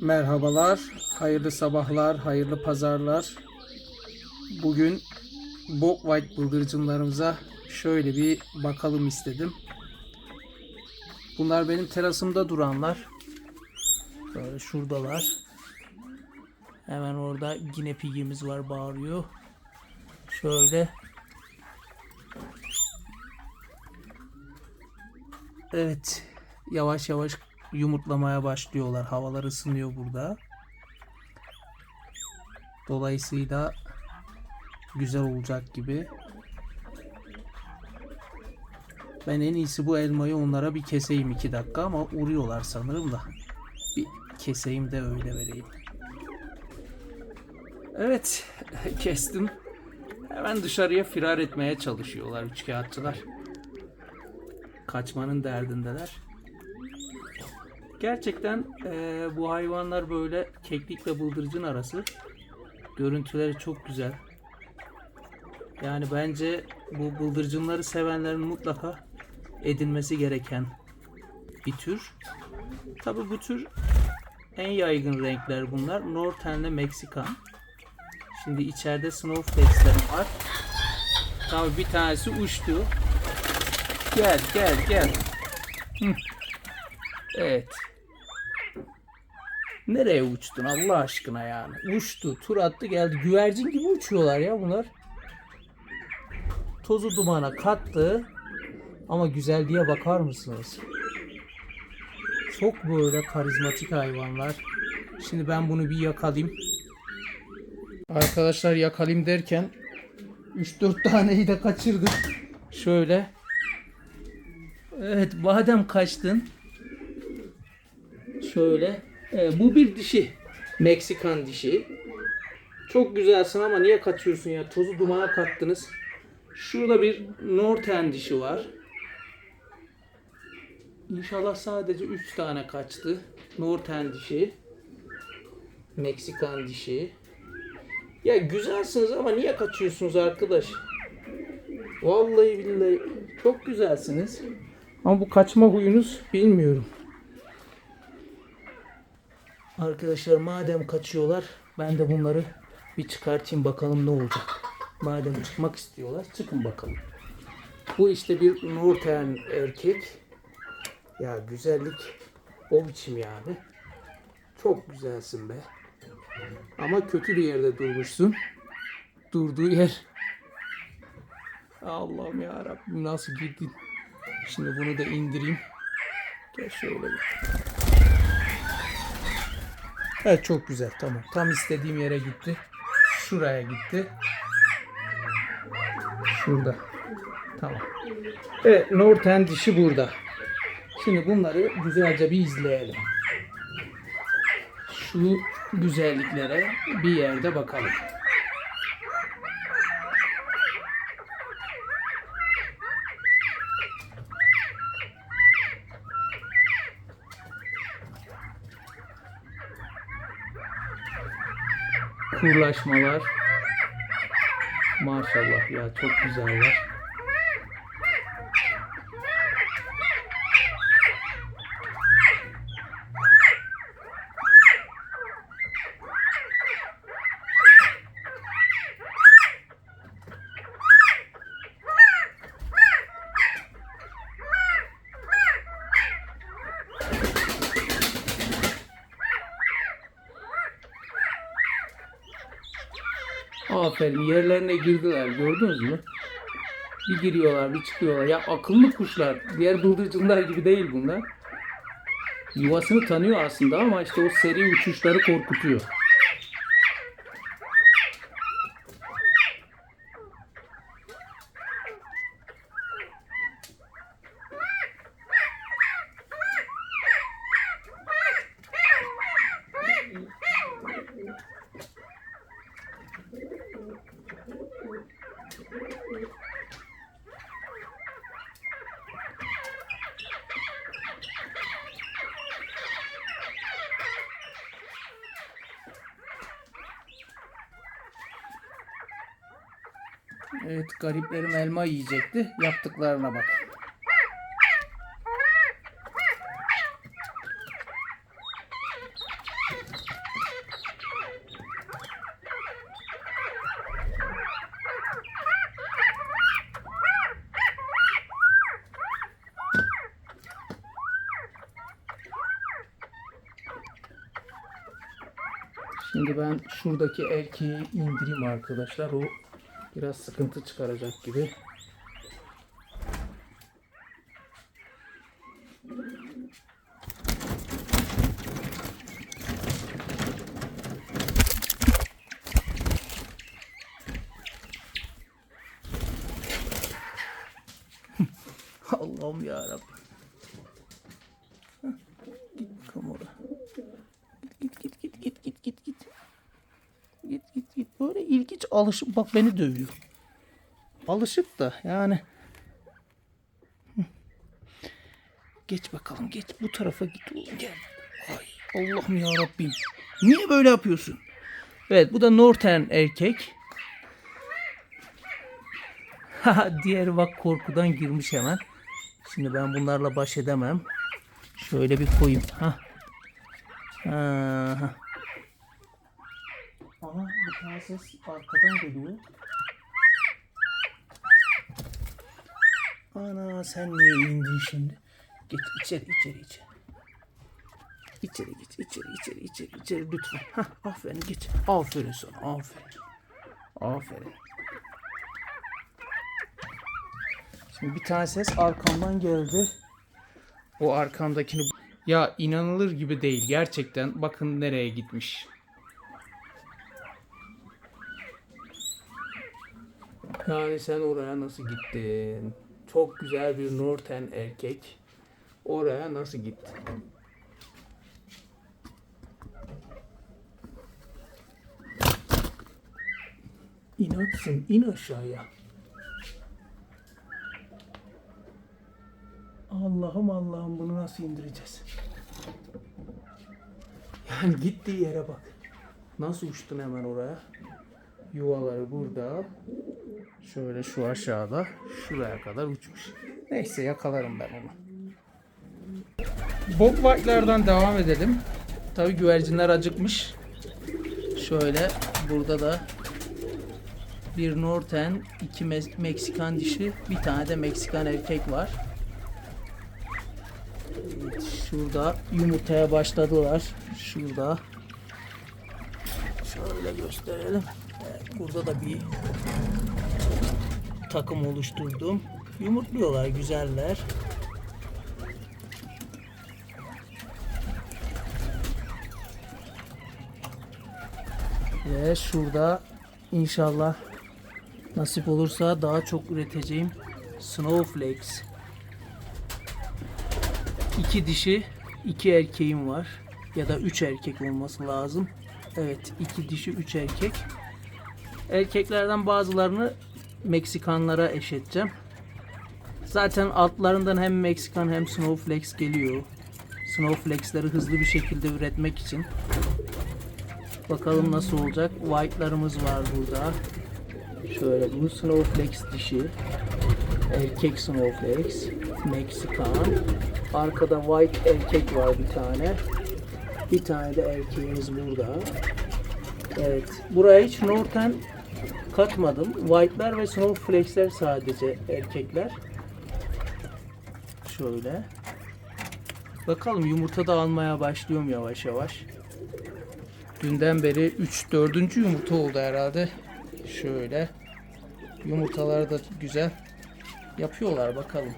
Merhabalar, hayırlı sabahlar, hayırlı pazarlar. Bugün Bok White bıldırcınlarımıza şöyle bir bakalım istedim. Bunlar benim terasımda duranlar. Böyle şuradalar. Hemen orada yine pigimiz var bağırıyor. Şöyle. Evet. Yavaş yavaş yumurtlamaya başlıyorlar. Havalar ısınıyor burada. Dolayısıyla güzel olacak gibi. Ben en iyisi bu elmayı onlara bir keseyim 2 dakika ama uğruyorlar sanırım da. Bir keseyim de öyle vereyim. Evet, kestim. Hemen dışarıya firar etmeye çalışıyorlar üçkağıtçılar. Kaçmanın derdindeler. Gerçekten eee, bu hayvanlar böyle keklikle bıldırcın arası. Görüntüleri çok güzel. Yani bence bu bıldırcınları sevenlerin mutlaka edinmesi gereken bir tür. Tabi bu tür en yaygın renkler bunlar. Northern ile Meksikan. Şimdi içeride Snowflakes'lerim var. Tabi bir tanesi uçtu. Gel gel gel. Evet. Nereye uçtun Allah aşkına yani? Uçtu, tur attı geldi. Güvercin gibi uçuyorlar ya bunlar. Tozu dumana kattı. Ama güzelliğe bakar mısınız? Çok böyle karizmatik hayvanlar. Şimdi ben bunu bir yakalayayım. Arkadaşlar yakalayayım derken 3-4 taneyi de kaçırdım. Şöyle. Evet badem kaçtın. Şöyle. Ee, bu bir dişi. Meksikan dişi. Çok güzelsin ama niye kaçıyorsun ya? Tozu dumana kattınız. Şurada bir Northern dişi var. İnşallah sadece 3 tane kaçtı. Northern dişi. Meksikan dişi. Ya güzelsiniz ama niye kaçıyorsunuz arkadaş? Vallahi billahi çok güzelsiniz. Ama bu kaçma huyunuz bilmiyorum. Arkadaşlar madem kaçıyorlar ben de bunları bir çıkartayım bakalım ne olacak. Madem çıkmak istiyorlar çıkın bakalım. Bu işte bir Northern erkek. Ya güzellik o biçim yani. Çok güzelsin be. Ama kötü bir yerde durmuşsun. Durduğu yer. Allah'ım ya Rabbim nasıl girdin? Şimdi bunu da indireyim. Gel şöyle bir. Evet çok güzel tamam. Tam istediğim yere gitti. Şuraya gitti. Şurada. Tamam. Evet Northern dişi burada. Şimdi bunları güzelce bir izleyelim. Şu güzelliklere bir yerde bakalım. Kurlaşmalar. Maşallah ya çok güzeller. Aferin yerlerine girdiler gördünüz mü? Bir giriyorlar bir çıkıyorlar. Ya akıllı kuşlar. Diğer bıldırcınlar gibi değil bunlar. Yuvasını tanıyor aslında ama işte o seri uçuşları korkutuyor. Evet gariplerim elma yiyecekti. Yaptıklarına bak. Şimdi ben şuradaki erkeği indireyim arkadaşlar. O biraz sıkıntı çıkaracak gibi. Allah'ım ya Rabbim. Git bakalım oraya. Git git git git git git git. Git git git. Alışık. Bak beni dövüyor. Alışık da yani. Geç bakalım geç bu tarafa git oğlum gel. Ay Allah'ım ya Rabbim. Niye böyle yapıyorsun? Evet bu da Northern erkek. Haha, Diğeri bak korkudan girmiş hemen. Şimdi ben bunlarla baş edemem. Şöyle bir koyayım. Ha. Ha. Aha bir tane ses arkadan geliyor. Ana sen niye indin şimdi? Geç içeri içeri içeri. İçeri geç içeri içeri içeri içeri lütfen. Hah aferin geç. Aferin sana aferin. Aferin. Şimdi bir tane ses arkamdan geldi. O arkamdakini... Ya inanılır gibi değil gerçekten. Bakın nereye gitmiş. Yani sen oraya nasıl gittin? Çok güzel bir Norten erkek. Oraya nasıl gittin? İnatsın, in aşağıya. Allah'ım Allah'ım bunu nasıl indireceğiz? Yani gittiği yere bak. Nasıl uçtun hemen oraya? Yuvaları burada. Şöyle şu aşağıda. Şuraya kadar uçmuş. Neyse yakalarım ben onu. Bob White'lardan devam edelim. Tabi güvercinler acıkmış. Şöyle burada da bir Norten, iki Mes- Meksikan dişi, bir tane de Meksikan erkek var. Şurada yumurtaya başladılar. Şurada. Şöyle gösterelim. Burada da bir takım oluşturdum. Yumurtluyorlar, güzeller. Ve şurada inşallah nasip olursa daha çok üreteceğim Snowflakes. İki dişi, iki erkeğim var. Ya da üç erkek olması lazım. Evet, iki dişi, üç erkek. Erkeklerden bazılarını Meksikanlara eşedeceğim. Zaten altlarından hem Meksikan hem Snowflakes geliyor. Snowflakes'leri hızlı bir şekilde üretmek için. Bakalım nasıl olacak. White'larımız var burada. Şöyle bu Snowflakes dişi. Erkek Snowflakes. Meksikan. Arkada white erkek var bir tane. Bir tane de erkeğimiz burada. Evet. Buraya hiç Norten katmadım. White'lar ve Snowflakes'ler sadece erkekler. Şöyle. Bakalım yumurta da almaya başlıyorum yavaş yavaş. Dünden beri 3 4. yumurta oldu herhalde. Şöyle. Yumurtalar da güzel. Yapıyorlar bakalım.